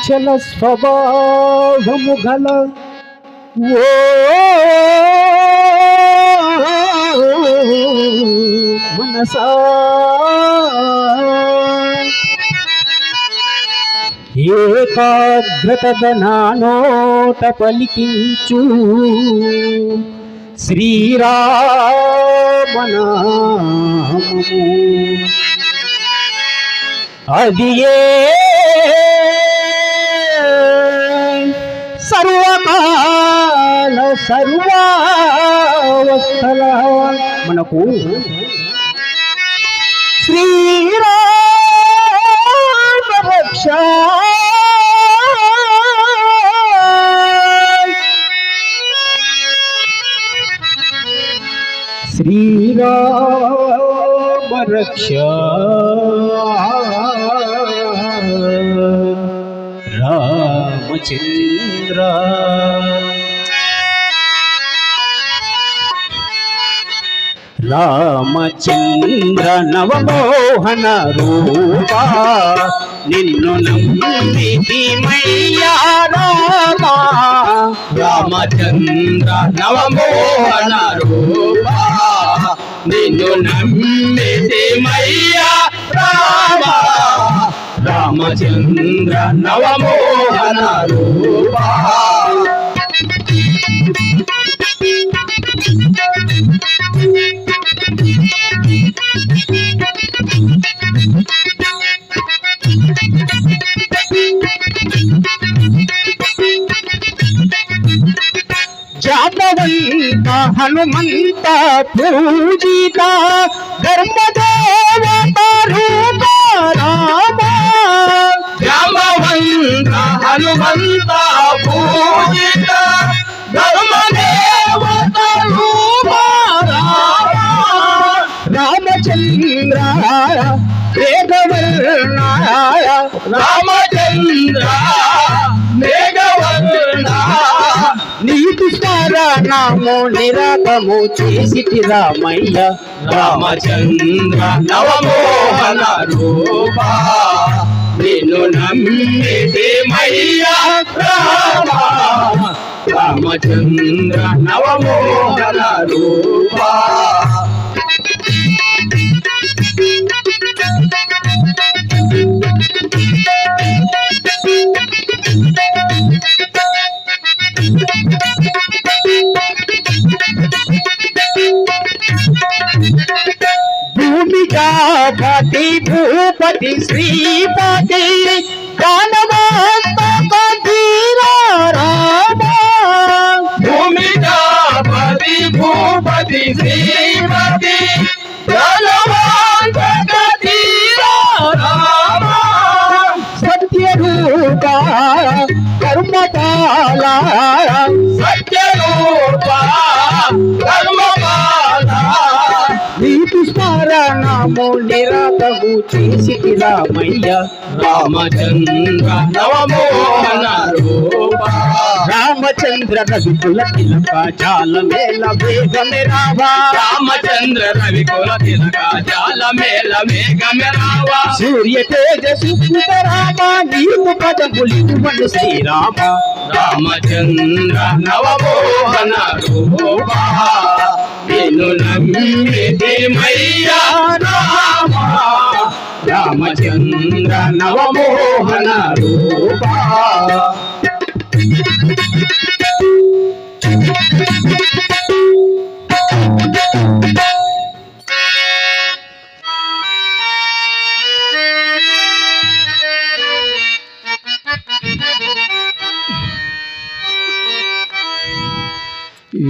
నిశ్చల స్వభావము గల ఓ మనసా. ఏకాగ్రత నానోట పలికించు శ్రీరామనామము. అది ఏ సర్వకాల సర్వావస్థల మనకు శ్రీరామ రక్ష శ్రీరామ రక్ష రామచంద్ర. రామచంద్ర నవమోహన రూపా నిన్ను నమ్మితి రామా. రామచంద్ర నవమోహన రూపా నిన్ను నమ్మితి రామా. రామచంద్ర నవమోహన రూప. జాతవంత హనుమంత పూజిత ధర్మదేవత రూప. రామ రామవంత హనుమంత పూజిత ధర్మదేవత రూప రామచంద్ర వేదవర్ణాయ రామచంద్ర నీతి స్మరణము నిరాకము చేసి రామయ్య రామచంద్ర నవమోహన రూప. నిన్ను నమ్మితే రామ. రామచంద్ర నవమోహన రూప. భూమికాపతి భూపతి శ్రీపతి భూమికాపతి భూపతి శ్రీపతి సత్యరూప కర్మపాల సత్యరూప ధర్మపాల నిరాకము చేసి రామయ్య రామచంద్ర నవమోహన రామచంద్ర రఘుకుల తిలక జాల మేల వేగమే రావా. రామచంద్ర రవి కుల తిలక జాల మేల మేఘమే రావా. సూర్య తేజసు రామ నీవు పదములివ్వను శ్రీరామ. రామచంద్ర నవమోహన రూప నిన్ను నమ్మితే మయ్యా రామ రామచంద్ర నవమోహన రూపా.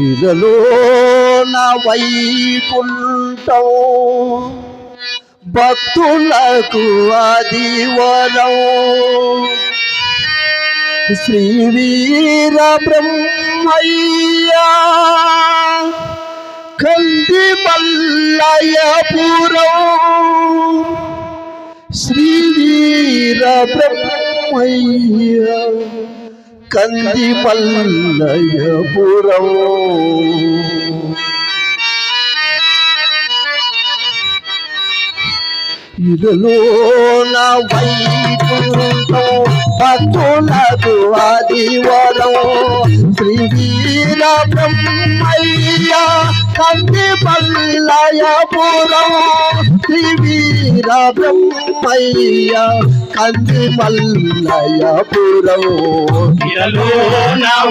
ఇదలో నా వైకుంఠం. భక్తులకు అది వరం శ్రీ వీర బ్రహ్మయ్యా కంది మల్లయపురం శ్రీ వీర బ్రహ్మయ్య కంది మల్లయపురం ఇరులో నా వైకుంఠం భక్తులకు ఆదివరం. శ్రీ వీర బ్రహ్మయ్య కంది పల్లయపురం. శ్రీ వీర బ్రహ్మయ్య కంది మల్లయపురం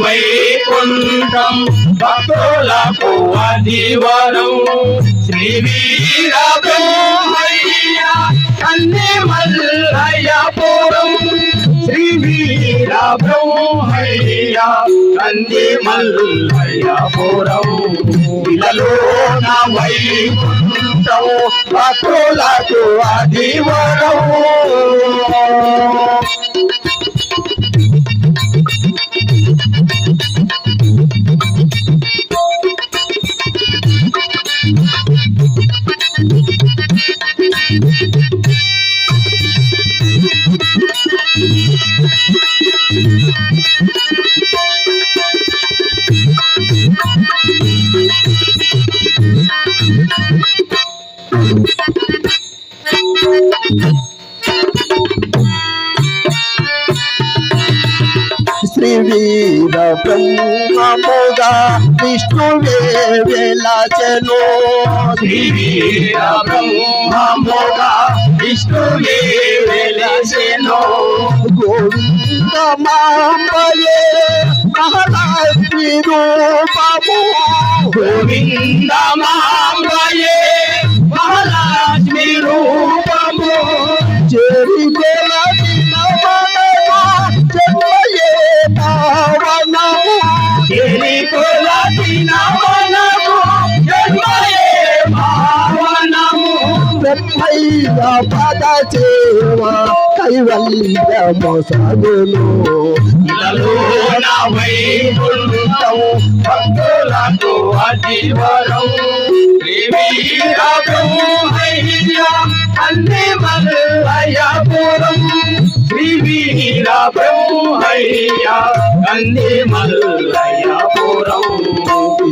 వైకుంఠం భక్తులకు అధివరం. శ్రీ వీర బ్రహ్మయ్య కంది మల్లయపురం శ్రీ వీర బ్రహ్మయ్య కన్నే మల్లయ్యపురం ఇలలోన వైకుంఠం భక్తులకు అధివరం శ్రీ వీర బ్రహ్మముగా విష్ణువే వెలచెను. శ్రీ వీర బ్రహ్మముగా విష్ణువే వెలసెను గోవింద మాంబయే మహాలక్ష్మి రూపము. గోవింద మాంబయే రూపము. బ్రహ్మయ్య పద చేవ కైవల్యము సగును భక్తులకు అధివరం అన్ని శ్రీ వీర బ్రహ్మయ్య అన్ని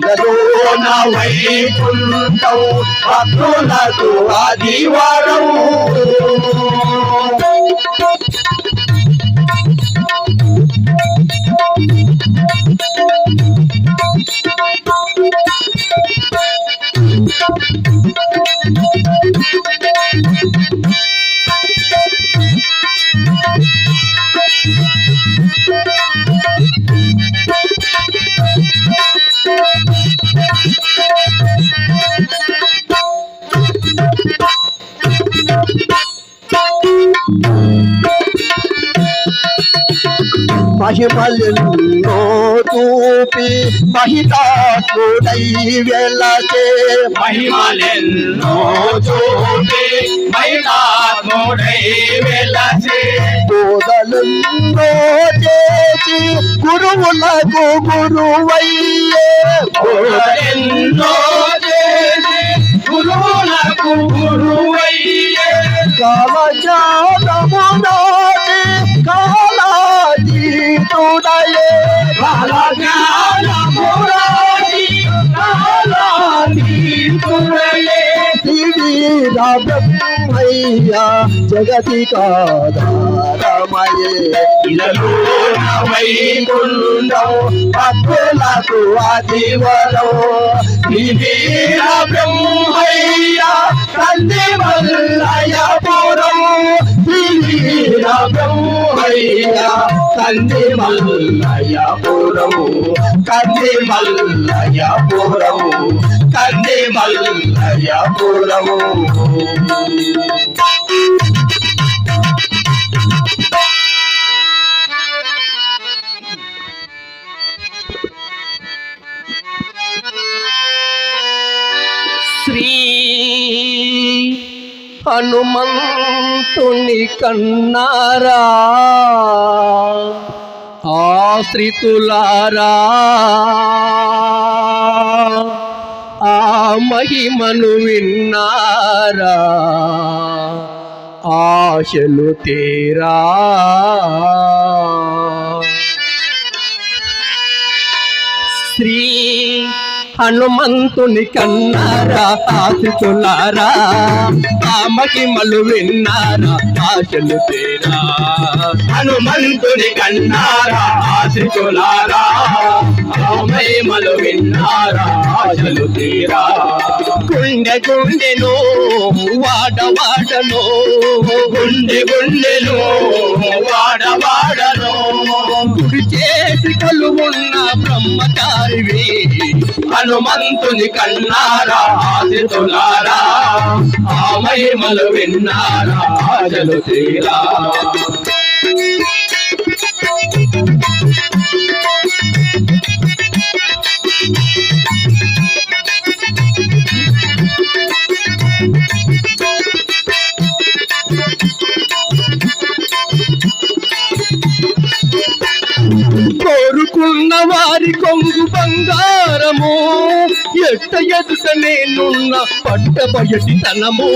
ఇలలోన వైకుంఠం భక్తులకు ఆదివారం మహిమలెన్నో చూపి మహితాత్ముడై వెలచే మహిమలెన్నో చూపి మహిళాత్ముడై వెలసే బోధలెన్నో చేసి గురువులకు గురువయ్యే. ఎన్నో చేసి గురువులకు గురువయ్యే. కాలజ్ఞానము శ్రీవీర బ్రహ్మయ్య జగతి కాదారమయే ఇలలో వైకుంఠం భక్తులకు అధివరం వీర బ్రహ్మయ్య కంది మల్లయపురం వీర బ్రహ్మయ్య కంది మల్లయపురం కంది మల్లయపురం కంది మల్లయపురం శ్రీ హనుమంతుని కన్నారా ఆశ్రితులారా. ఆ మహిమను విన్నారా? ఆశలు తీరా? హనుమంతుని కన్నారా ఆశిస్తున్నారా? ఆ మహిమలు విన్నారా ఆశలు తీరా? హనుమంతుని కన్నారా ఆశితులారా మహిమలు విన్నారా ఆశలు తీరా? గుండె గుండెను వాడవాడను గుండె గుండెలు వాడ వాడను చేసి కలువున్న బ్రహ్మచారివి. హనుమంతుని కన్నారా ఆశితులారా. ఆ మహిమలు విన్నారా తీరా. కోరుకున్న వారి కొంగు బంగారము. ఎట్ట ఎదుట నేనున్న పట్ట బయటితనము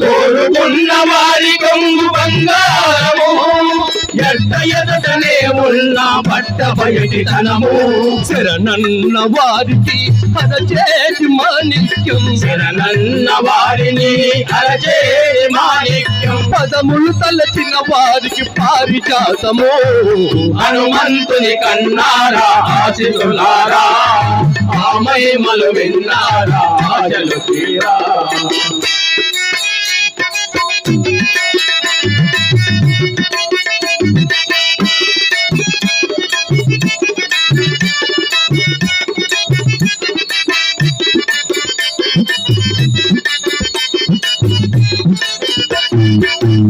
కోరుకున్న వారి కొంగు బంగారము. ఎట్ట ఎదటనే ఉన్న పట్ట బయటి తనము. శరణన్న వారికి అరచేసి మాణిక్యం. శరణన్న వారిని అరచే మాణిక్యం. పదములు తలచిన వారికి పారిజాతము. హనుమంతుని కన్నారా ఆశితులారా విన్నారా ఆశలు తీరా?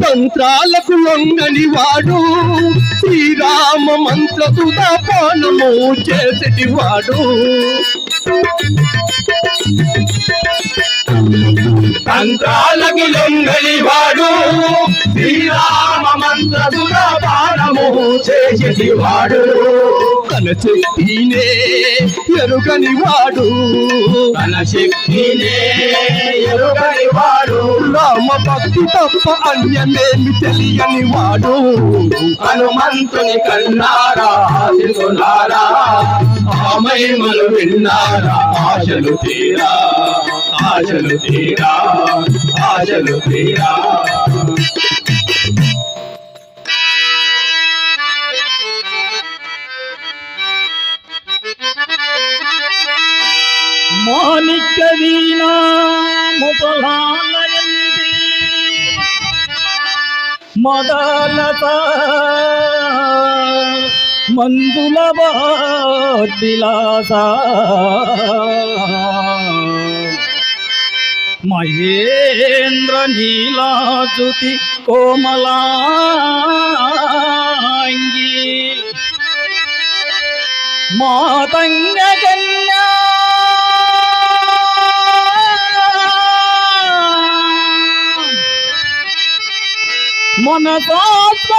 మంత్రాలకు లొంగని వాడు. శ్రీరామ మంత్ర సుధాపానము చేసేటి వాడు. తంత్రాలకు లొంగని వాడు శ్రీరామ మంత్ర దురపానము చేసి వాడు తన శక్తినే ఎరుగని వాడు తన శక్తినే ఎరుగని వాడు రామ భక్తి తప్ప అన్యమేమి తెలియని వాడు హనుమంతుని కన్నారా ఆశితులారా ఆ మహిమలు విన్నారా ఆశలు తీరా? ఆశలు తీరా ఆశలు తీరా మాణిక్య వీణా ముపలాలయంతి మదలత మందుల విలాస మహేంద్ర నీలాజుతి కోమలాంగి. మాతంగ కన్యా మనసాస్వరామి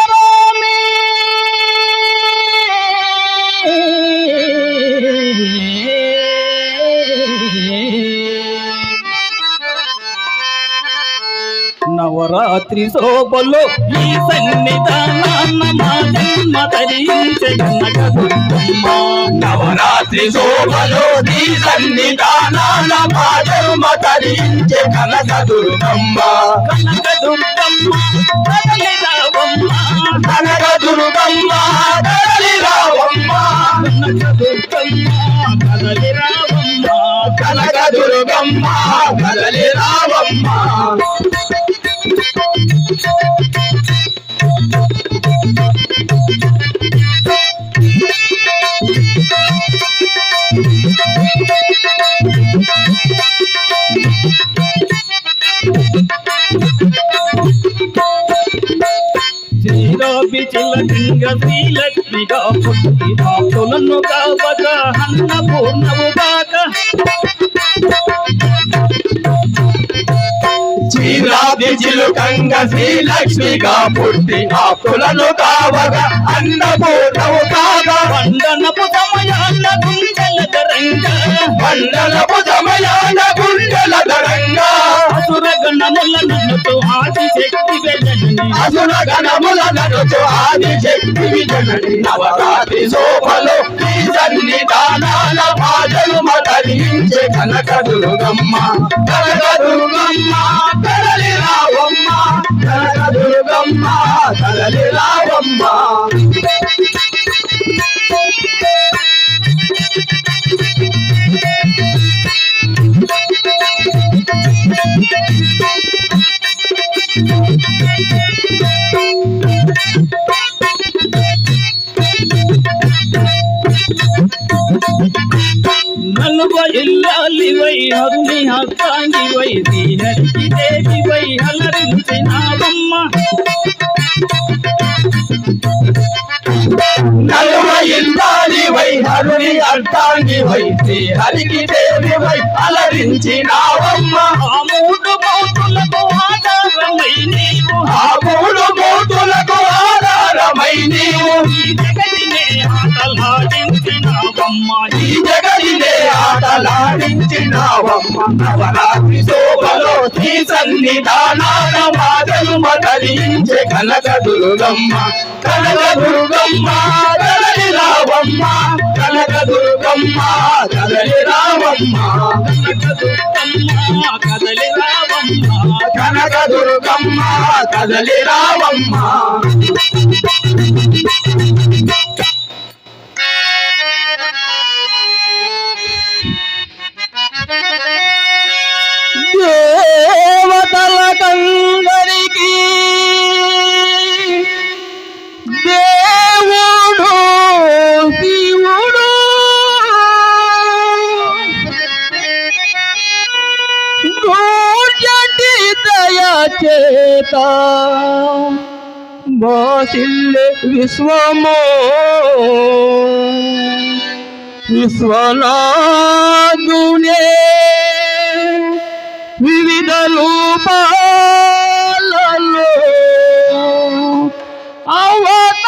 నవరాత్రి శోభలో ఈ మా జన్మ నవరాత్రి శోభలో నీ సన్నిధానాల పాదరుమ తరించే కనక దుర్గమ్మ కనకదుర్గమ్మ కదలి రావమ్మ కనక దుర్గమ్మ కదలి రావమ్మ కనకదుర్గమ్మ కదలి రావమ్మ కనక దుర్గమ్మ కదలి రావమ్మ శ్రీరాపి చిల్లకింగ శ్రీలక్ష్మిగా పుట్టి భక్తులను కావక అన్న పూర్ణము కాక. శ్రీరాధి చిలుకంగ శ్రీలక్ష్మిగా పుట్టి ఆకులను కావగా అన్నపూర్ణవు కాగా వందనపు సమయాన గుండెల దరంగా మండలపు సమయాన గుండెల దరంగా అసురగణముల నన్నుతో ఆది శక్తి వెజనని అసుర గణముల నడుచు ఆది శక్తి విజనని నవరాత్రి శోభలో ఈ సన్నిధానాల బాధలు మతరించే కనక దుర్గమ్మ కనక దుర్గమ్మ కదలి రావమ్మ. కనక దుర్గమ్మ కదలి రావమ్మ. హస్తాంగివై శ్రీహరికి దేవివై అలరించినావమ్మ నలువ ఇల్లాలి వై హరుని అర్థాంగి వై శ్రీ హరికి దేవి వై అలరించినావమ్మ ఆ మూడు మౌతులకు ఆధారమై నీవు. ఆ మూడు మూతులకు ఆధారమై నీవు. ఈ జగతినే ఆటలాడించినావమ్మ ఈ జగదినే ఆటలాడించినావమ్మ. నవరాత్రి శోభలో శ్రీ సన్నిధానాన మాటలు మదలించే కనక దుర్గమ్మ కనక దుర్గమ్మ రావమ్మ. కనక దుర్గమ్మ కదలి రావమ్మ. దుర్గమ్మ కదలి రావమ్మ. కనక దుర్గమ్మ కదలి రావమ్మ. విశ్వము. విశ్వనాథునే. వివిధ రూపాలలో అవతరించెదరలో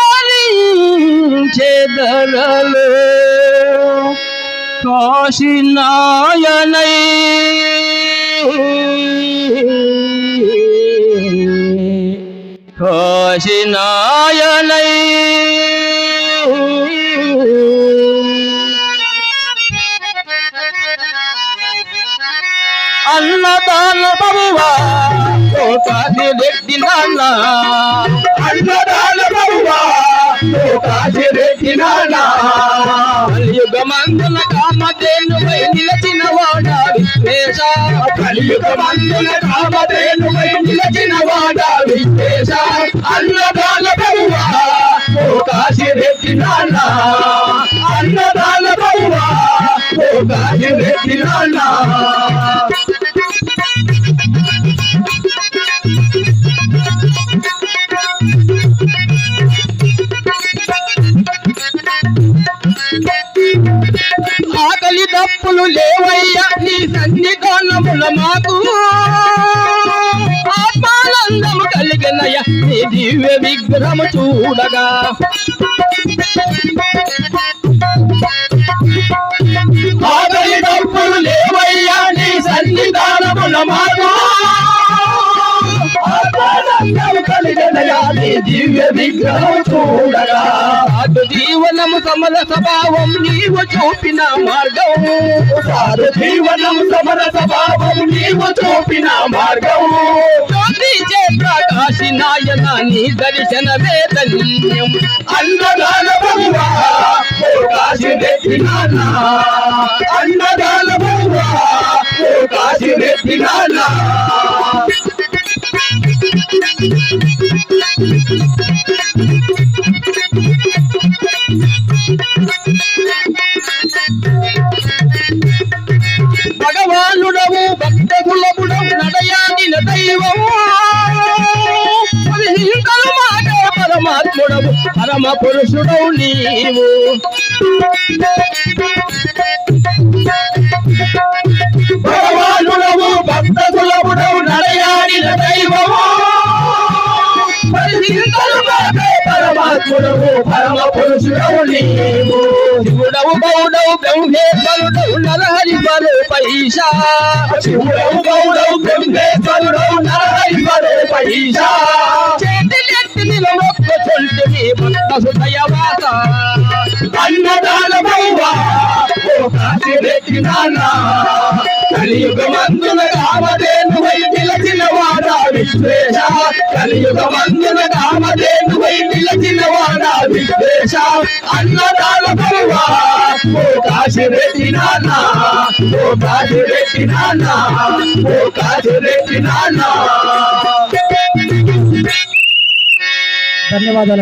కాశీనాయనై కాశీనా కోటాది రెడ్డి నాన్న అన్నదాన బహువా కాశీ రెడ్డి నానా కలియుగమందున కామధేను వై నిలచిన వాడ విశ్వేశ కలియుగ మందున కామధేనువై నిలచిన వాడ విశేష అన్నదాన బహువా ఓ కాశీ రెడ్డి నాన్న అన్నదాన బహువా ఓ కాశీ రెడ్డి నాన్న ఆకలి లేవయ్యా నీ సన్నిధానముల మాకు. ఆత్మానందము కలిగినయ్యా నీ దివ్య విగ్రహము చూడగా. దివ్య విగ్రహం చూడగా అటు జీవనము సమర స్వభావం నీవు చూపిన మార్గం. సారు జీవనం సమర స్వభావం నీవు చూపిన మార్గం. జ్యోతి చే ప్రకాశి నాయన నీ దర్శన వేదనీయం అన్నదాన కాశీ అన్నదాన ఓ కాశీ భగవానుడవు భక్త కులముడవు నడయాడిన దైవము పదిహింకలు మాట పరమాత్ముడవు పరమ పురుషుడవు నీవు. పరమాత్ముడవు పరమ పురుషుడవు నీవు. శివుడవు గౌడవు బ్రహ్మేశ్వరుడవు నరహరి బలు పైషా శివుడవు గౌడవు బ్రహ్మేశ్వరుడవు నరహరివరే పైషా చేతిలెత్తి నిలవొక్క చొల్టిని భక్త సుదయవాస అన్నదాన భైవా ఓ కాశీ రెడ్డి నాన్న కలియుగమందున కామధేను వై పిలచిన వాడా విశ్వేశ కలియుగమందున కామధేను వై పిలచిన వాడా విశ్వేశ అన్నదాన పరువా ఓ కాశీ రెడ్డి నానా ఓ కాశీ రెడ్డి నానా ఓ కాశీ రెడ్డి నానా ధన్యవాదాలు.